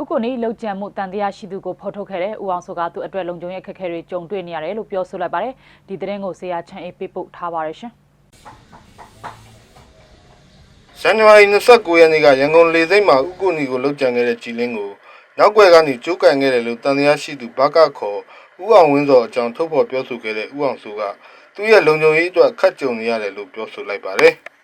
ဥက္ကိုနီလောက်ကျန်မှုတန်တရားရှိသူကိုဖော်ထုတ်ခဲ့တဲ့ဦးအောင်စောကသူ့အတွက်လုံခြုံရေးအခက်အခဲတွေကြုံတွေ့နေရတယ်လို့ပြောဆိုလိုက်ပါတယ်ဒီသတင်းကိုဆေးရချန်အေးပေးပို့ထားပါတယ်ရှင်ဇန်နဝါရီ29ရက်နေ့ကရန်ကုန်လေဆိပ်မှာဥက္ကိုနီကိုလှုပ်ကြံခဲ့တဲ့ကြည်လင်းကိုနောက်ွယ်ကနေကျိုးကန်ခဲ့တယ်လို့တန်တရားရှိသူဘာကခေါ်ဥအောင်ဝင်းစောအကြောင်းထုတ်ဖော်ပြောဆိုခဲ့တဲ့ဥအောင်စုကသူ့ရဲ့လုံခြုံရေးအတွက်ခက်ကြုံနေရတယ်လို့ပြောဆိုလိုက်ပါတယ်။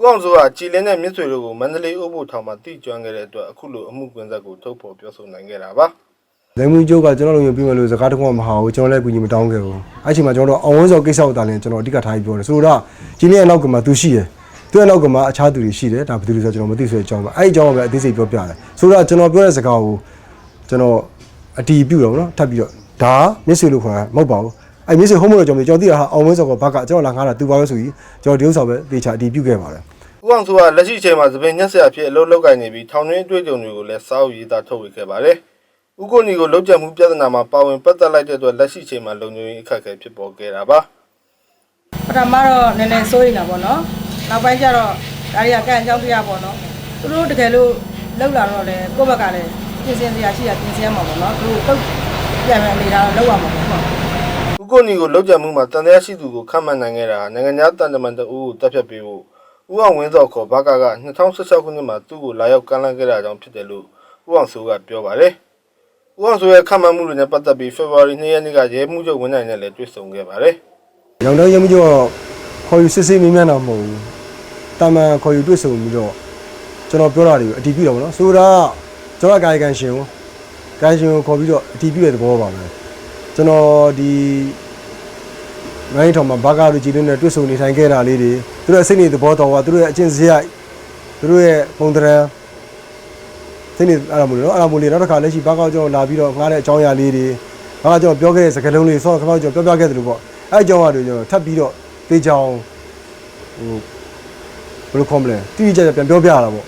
ဥအောင်စုကကြည်လင်းနဲ့မြစ်ဆွေတို့ကိုမန္တလေးဥပို့ထောင်မှာတိကျွမ်းခဲ့တဲ့အတွက်အခုလိုအမှုကွင်းဆက်ကိုထုတ်ဖော်ပြောဆိုနိုင်ခဲ့တာပါ။လမ်းမကျုပ်ကကျွန်တော်တို့ရင်ပြီးမလို့စကားတခုမှမဟာဘူးကျွန်တော်လည်းကူညီမတောင်းခဲ့ဘူးအဲ့ချိန်မှာကျွန်တော်တို့အဝန်းစောကိစ္စကိုတားရင်ကျွန်တော်အဓိကထားပြီးပြောတယ်ဆိုတော့ဒီနေ့အနောက်ကမှသူရှိတယ်သူ့အနောက်ကမှအခြားသူတွေရှိတယ်ဒါဘယ်သူလဲဆိုတော့ကျွန်တော်မသိဆိုတဲ့အကြောင်းပဲအဲ့ဒီအကြောင်းကိုပဲအသေးစိတ်ပြောပြတယ်ဆိုတော့ကျွန်တော်ပြောတဲ့စကားကိုကျွန်တော်အတီးပြုတ်တော့ဗောနော်ထပ်ပြီးတော့ဒါမြစ်ဆွေလို့ခေါ်တာမဟုတ်ပါဘူး အဲ့မြစ်ဆွေဟုတ်မလို့ကျွန်တော်ကျွန်တော်သိတာဟာအောင်ဝင်းစောကဘက်ကကျွန်တော်လာငားတာသူပါပဲဆိုပြီးကျွန်တော်ဒီဥစ္စာပဲသေချာအတီးပြုတ်ခဲ့ပါတယ်ဦးအောင်စုကလက်ရှိအချိန်မှာသပင်ညက်ဆရာဖြစ်အလုပ်လုပ်ကိုင်နေပြီးထောင်တွင်းအတွေ့အကြုံတွေကိုလည်းစာအုပ်ရေးသားထုတ်ဝေခဲ့ပါတယ်။ဦးကိုနီကိုလုံခြံမှုပြဿနာမှာပါဝင်ပတ်သက်လိုက်တဲ့အတွက်လက်ရှိအချိန်မှာလုံခြုံရေးအခက်အခဲဖြစ်ပေါ်ခဲ့တာပါပထမတော့နည်းနည်းစိုးရိမ်တာပေါ့နော်နောက်ပိုင်းကျတော့ဒါတွေကကန့်အကြောင်းတရားပေါ့နော်သူတို့တကယ်လို့လောက်လာတော့လေကိုယ့်ဘက်ကလည်းပြင်ဆင်စရာရှိတာပြင်ဆင်ရမှာပေါ့နော်သူတို့တုတ်ပြန်မယ်နေတာတော့လောက်ရမှာပေါ့နော်။ဦး ကိုနီကိုလုံခြံမှုမှာတန်တရားရှိသူကိုခန့်မှန်းနိုင်ခဲ့တာနိုင်ငံခြားတန်တမန်တအူးကိုတပ်ဖြတ်ပေးဖို့ဦးအောင်ဝင်းစောခေါ်ဘာကာက2016ခုနှစ်မှာသူ့ကိုလာရောက်ကမ်းလှမ်းခဲ့တာကြောင့်ဖြစ်တယ်လို့ဦးအောင်စုကပြောပါတယ်။ဦးအောင်စုရဲ့ခန့်မှန်းမှုတွေနဲ့ပတ်သက်ပြီး February 2ရက်နေ့ကရဲမှုချုပ်ဝန်နိုင်နဲ့လည်းတွေ့ဆုံခဲ့ပါတယ်။ရောင်တန်းရမကျော်ခေါ်ယူစစ်ဆေးမင်းများတော့မဟုတ်ဘူးတာမန်ခေါ်ယူတွေ့ဆုံပြီးတော့ကျွန်တော်ပြောတာတွေကိုအတီးပြုတော့ဗောနော်ဆိုတော့ကျွန်တော်ကာယကံရှင်ကိုကာယရှင်ကိုခေါ်ပြီးတော့အတီးပြုတဲ့သဘောပါပဲ ကျွန်တော်ဒီမိုင်းထောင်မှာဘာကာလူကြီးတွေနဲ့တွေ့ဆုံနေထိုင်ခဲ့တာလေးတွေသူတို့အစိတ်နေသဘောတော်ကသူတို့ရဲ့အချင်းစရိုက်သူတို့ရဲ့ပုံတရံစိတ်နေအဲ့ဒါမို့လို့နော်အဲ့ဒါမို့လေနောက်တစ်ခါလက်ရှိဘာကာကျွန်တော်လာပြီးတော့ငားတဲ့အကြောင်းအရာလေးတွေဘာကာကျွန်တော်ပြောခဲ့တဲ့စကားလုံးလေးဆောခမောက်ကျွန်တော်ပြောပြခဲ့တယ်လို့ပေါ့အဲ့အကြောင်းအရာတွေကျွန်တော်ထပ်ပြီးတော့သိချောင်းဟိုဘယ်လိုခေါ်မလဲတိတိကျကျပြန်ပြောပြရတာပေါ့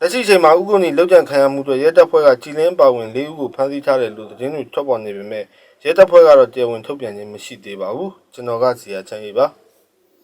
လက်ရှိအချိန်မှာဥက္ကုဏီလောက်ကျန်ခံရမှုတွေရဲတပ်ဖွဲ့ကကြည်လင်းပါဝင်၄ဦးကိုဖမ်းဆီးထားတယ်လို့သတင်းတွေထွက်ပေါ်နေပေမဲ့ ရဲတပ်ဖွဲ့ကတော့တရားဝင်ထုတ်ပြန်ခြင်းမရှိသေးပါဘူးကျွန်တော်ကစီယာချမ်းရေးပါ